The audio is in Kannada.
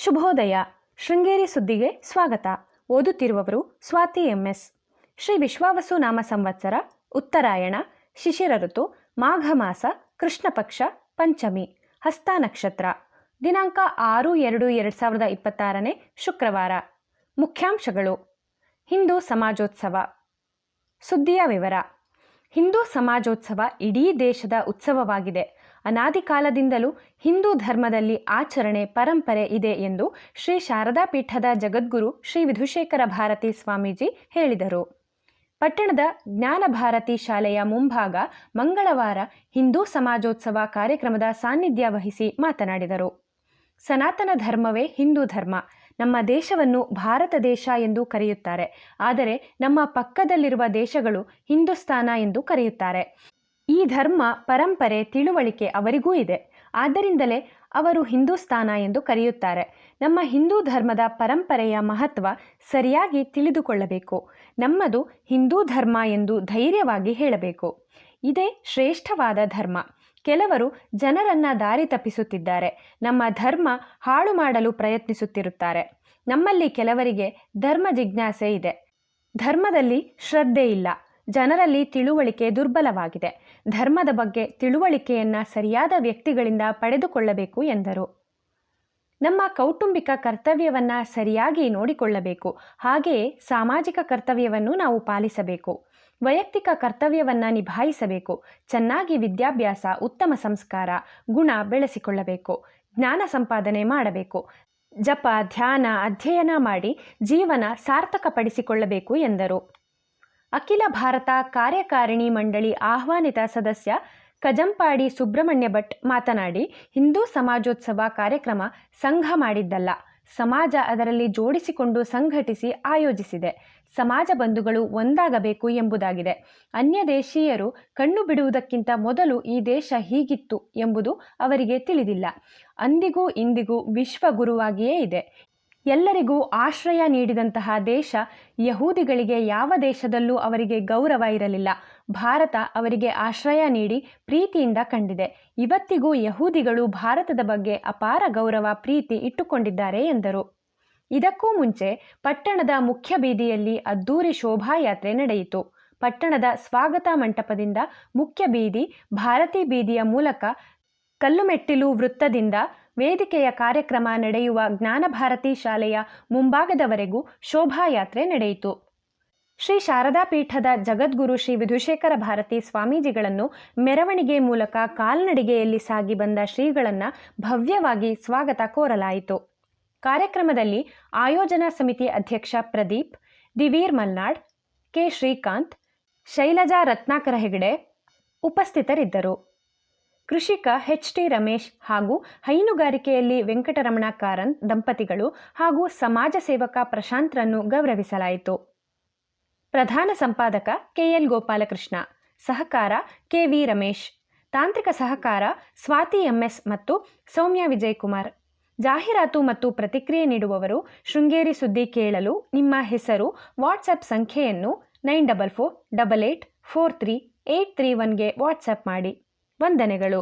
ಶುಭೋದಯ. ಶೃಂಗೇರಿ ಸುದ್ದಿಗೆ ಸ್ವಾಗತ. ಓದುತ್ತಿರುವವರು ಸ್ವಾತಿ ಎಂಎಸ್. ಶ್ರೀ ವಿಶ್ವಾವಸು ನಾಮ ಸಂವತ್ಸರ, ಉತ್ತರಾಯಣ, ಶಿಶಿರ ಋತು, ಮಾಘ ಮಾಸ, ಕೃಷ್ಣ ಪಕ್ಷ, ಪಂಚಮಿ, ಹಸ್ತ ನಕ್ಷತ್ರ. ದಿನಾಂಕ ಆರು ಎರಡು ಎರಡು ಸಾವಿರದ ಇಪ್ಪತ್ತಾರನೇ ಶುಕ್ರವಾರ. ಮುಖ್ಯಾಂಶಗಳು. ಹಿಂದೂ ಸಮಾಜೋತ್ಸವ. ಸುದ್ದಿಯ ವಿವರ. ಹಿಂದೂ ಸಮಾಜೋತ್ಸವ ಇಡೀ ದೇಶದ ಉತ್ಸವವಾಗಿದೆ. ಅನಾದಿ ಕಾಲದಿಂದಲೂ ಹಿಂದೂ ಧರ್ಮದಲ್ಲಿ ಆಚರಣೆ ಪರಂಪರೆ ಇದೆ ಎಂದು ಶ್ರೀ ಶಾರದಾ ಪೀಠದ ಜಗದ್ಗುರು ಶ್ರೀ ವಿಧುಶೇಖರ ಭಾರತಿ ಸ್ವಾಮೀಜಿ ಹೇಳಿದರು. ಪಟ್ಟಣದ ಜ್ಞಾನಭಾರತಿ ಶಾಲೆಯ ಮುಂಭಾಗ ಮಂಗಳವಾರ ಹಿಂದೂ ಸಮಾಜೋತ್ಸವ ಕಾರ್ಯಕ್ರಮದ ಸಾನ್ನಿಧ್ಯ ವಹಿಸಿ ಮಾತನಾಡಿದರು. ಸನಾತನ ಧರ್ಮವೇ ಹಿಂದೂ ಧರ್ಮ. ನಮ್ಮ ದೇಶವನ್ನು ಭಾರತ ದೇಶ ಎಂದು ಕರೆಯುತ್ತಾರೆ. ಆದರೆ ನಮ್ಮ ಪಕ್ಕದಲ್ಲಿರುವ ದೇಶಗಳು ಹಿಂದೂಸ್ತಾನ ಎಂದು ಕರೆಯುತ್ತಾರೆ. ಈ ಧರ್ಮ ಪರಂಪರೆ ತಿಳುವಳಿಕೆ ಅವರಿಗೂ ಇದೆ. ಆದ್ದರಿಂದಲೇ ಅವರು ಹಿಂದೂಸ್ತಾನ ಎಂದು ಕರೆಯುತ್ತಾರೆ. ನಮ್ಮ ಹಿಂದೂ ಧರ್ಮದ ಪರಂಪರೆಯ ಮಹತ್ವ ಸರಿಯಾಗಿ ತಿಳಿದುಕೊಳ್ಳಬೇಕು. ನಮ್ಮದು ಹಿಂದೂ ಧರ್ಮ ಎಂದು ಧೈರ್ಯವಾಗಿ ಹೇಳಬೇಕು. ಇದೇ ಶ್ರೇಷ್ಠವಾದ ಧರ್ಮ. ಕೆಲವರು ಜನರನ್ನ ದಾರಿ ತಪ್ಪಿಸುತ್ತಿದ್ದಾರೆ. ನಮ್ಮ ಧರ್ಮ ಹಾಳು ಮಾಡಲು ಪ್ರಯತ್ನಿಸುತ್ತಿರುತ್ತಾರೆ. ನಮ್ಮಲ್ಲಿ ಕೆಲವರಿಗೆ ಧರ್ಮ ಜಿಜ್ಞಾಸೆ ಇದೆ. ಧರ್ಮದಲ್ಲಿ ಶ್ರದ್ಧೆ ಇಲ್ಲ. ಜನರಲ್ಲಿ ತಿಳುವಳಿಕೆ ದುರ್ಬಲವಾಗಿದೆ. ಧರ್ಮದ ಬಗ್ಗೆ ತಿಳುವಳಿಕೆಯನ್ನ ಸರಿಯಾದ ವ್ಯಕ್ತಿಗಳಿಂದ ಪಡೆದುಕೊಳ್ಳಬೇಕು ಎಂದರು. ನಮ್ಮ ಕೌಟುಂಬಿಕ ಕರ್ತವ್ಯವನ್ನ ಸರಿಯಾಗಿ ನೋಡಿಕೊಳ್ಳಬೇಕು. ಹಾಗೆಯೇ ಸಾಮಾಜಿಕ ಕರ್ತವ್ಯವನ್ನು ನಾವು ಪಾಲಿಸಬೇಕು. ವೈಯಕ್ತಿಕ ಕರ್ತವ್ಯವನ್ನ ನಿಭಾಯಿಸಬೇಕು. ಚೆನ್ನಾಗಿ ವಿದ್ಯಾಭ್ಯಾಸ, ಉತ್ತಮ ಸಂಸ್ಕಾರ, ಗುಣ ಬೆಳೆಸಿಕೊಳ್ಳಬೇಕು. ಜ್ಞಾನ ಸಂಪಾದನೆ ಮಾಡಬೇಕು. ಜಪ, ಧ್ಯಾನ, ಅಧ್ಯಯನ ಮಾಡಿ ಜೀವನ ಸಾರ್ಥಕಪಡಿಸಿಕೊಳ್ಳಬೇಕು ಎಂದರು. ಅಖಿಲ ಭಾರತ ಕಾರ್ಯಕಾರಿಣಿ ಮಂಡಳಿ ಆಹ್ವಾನಿತ ಸದಸ್ಯ ಕಜಂಪಾಡಿ ಸುಬ್ರಹ್ಮಣ್ಯ ಭಟ್ ಮಾತನಾಡಿ, ಹಿಂದೂ ಸಮಾಜೋತ್ಸವ ಕಾರ್ಯಕ್ರಮ ಸಂಘ ಮಾಡಿದ್ದಲ್ಲ. ಸಮಾಜ ಅದರಲ್ಲಿ ಜೋಡಿಸಿಕೊಂಡು ಸಂಘಟಿಸಿ ಆಯೋಜಿಸಿದೆ. ಸಮಾಜ ಬಂಧುಗಳು ಒಂದಾಗಬೇಕು ಎಂಬುದಾಗಿದೆ. ಅನ್ಯ ದೇಶೀಯರು ಕಣ್ಣು ಬಿಡುವುದಕ್ಕಿಂತ ಮೊದಲು ಈ ದೇಶ ಹೀಗಿತ್ತು ಎಂಬುದು ಅವರಿಗೆ ತಿಳಿದಿಲ್ಲ. ಅಂದಿಗೂ ಇಂದಿಗೂ ವಿಶ್ವ ಗುರುವಾಗಿಯೇ ಇದೆ. ಎಲ್ಲರಿಗೂ ಆಶ್ರಯ ನೀಡಿದಂತಹ ದೇಶ ಯಹೂದಿಗಳಿಗೆ ಯಾವ ದೇಶದಲ್ಲೂ ಅವರಿಗೆ ಗೌರವ ಇರಲಿಲ್ಲ. ಭಾರತ ಅವರಿಗೆ ಆಶ್ರಯ ನೀಡಿ ಪ್ರೀತಿಯಿಂದ ಕಂಡಿದೆ. ಇವತ್ತಿಗೂ ಯಹೂದಿಗಳು ಭಾರತದ ಬಗ್ಗೆ ಅಪಾರ ಗೌರವ, ಪ್ರೀತಿ ಇಟ್ಟುಕೊಂಡಿದ್ದಾರೆ ಎಂದರು. ಇದಕ್ಕೂ ಮುಂಚೆ ಪಟ್ಟಣದ ಮುಖ್ಯ ಬೀದಿಯಲ್ಲಿ ಅದ್ದೂರಿ ಶೋಭಾಯಾತ್ರೆ ನಡೆಯಿತು. ಪಟ್ಟಣದ ಸ್ವಾಗತ ಮಂಟಪದಿಂದ ಮುಖ್ಯ ಬೀದಿ, ಭಾರತಿ ಬೀದಿಯ ಮೂಲಕ ಕಲ್ಲುಮೆಟ್ಟಿಲು ವೃತ್ತದಿಂದ ವೇದಿಕೆಯ ಕಾರ್ಯಕ್ರಮ ನಡೆಯುವ ಜ್ಞಾನಭಾರತಿ ಶಾಲೆಯ ಮುಂಭಾಗದವರೆಗೂ ಶೋಭಾಯಾತ್ರೆ ನಡೆಯಿತು. ಶ್ರೀ ಶಾರದಾ ಪೀಠದ ಜಗದ್ಗುರು ಶ್ರೀ ವಿಧುಶೇಖರ ಭಾರತಿ ಸ್ವಾಮೀಜಿಗಳನ್ನು ಮೆರವಣಿಗೆ ಮೂಲಕ ಕಾಲ್ನಡಿಗೆಯಲ್ಲಿ ಸಾಗಿ ಬಂದ ಶ್ರೀಗಳನ್ನು ಭವ್ಯವಾಗಿ ಸ್ವಾಗತ ಕೋರಲಾಯಿತು. ಕಾರ್ಯಕ್ರಮದಲ್ಲಿ ಆಯೋಜನಾ ಸಮಿತಿ ಅಧ್ಯಕ್ಷ ಪ್ರದೀಪ್, ದಿವೀರ್ ಮಲ್ನಾಡ್, ಕೆ ಶ್ರೀಕಾಂತ್, ಶೈಲಜಾ ರತ್ನಾಕರ ಹೆಗಡೆ ಉಪಸ್ಥಿತರಿದ್ದರು. ಕೃಷಿಕ ಎಚ್ ಟಿ ರಮೇಶ್ ಹಾಗೂ ಹೈನುಗಾರಿಕೆಯಲ್ಲಿ ವೆಂಕಟರಮಣ ಕಾರನ್ ದಂಪತಿಗಳು ಹಾಗೂ ಸಮಾಜ ಸೇವಕ ಪ್ರಶಾಂತ್ರನ್ನು ಗೌರವಿಸಲಾಯಿತು. ಪ್ರಧಾನ ಸಂಪಾದಕ ಕೆಎಲ್ ಗೋಪಾಲಕೃಷ್ಣ, ಸಹಕಾರ ಕೆವಿ ರಮೇಶ್, ತಾಂತ್ರಿಕ ಸಹಕಾರ ಸ್ವಾತಿ ಎಂಎಸ್ ಮತ್ತು ಸೌಮ್ಯ ವಿಜಯಕುಮಾರ್. ಜಾಹೀರಾತು ಮತ್ತು ಪ್ರತಿಕ್ರಿಯೆ ನೀಡುವವರು ಶೃಂಗೇರಿ ಸುದ್ದಿ ಕೇಳಲು ನಿಮ್ಮ ಹೆಸರು ವಾಟ್ಸಪ್ ಸಂಖ್ಯೆಯನ್ನು nine double four double eight four three eight three ಒನ್ಗೆ WhatsApp ಮಾಡಿ. ವಂದನೆಗಳು.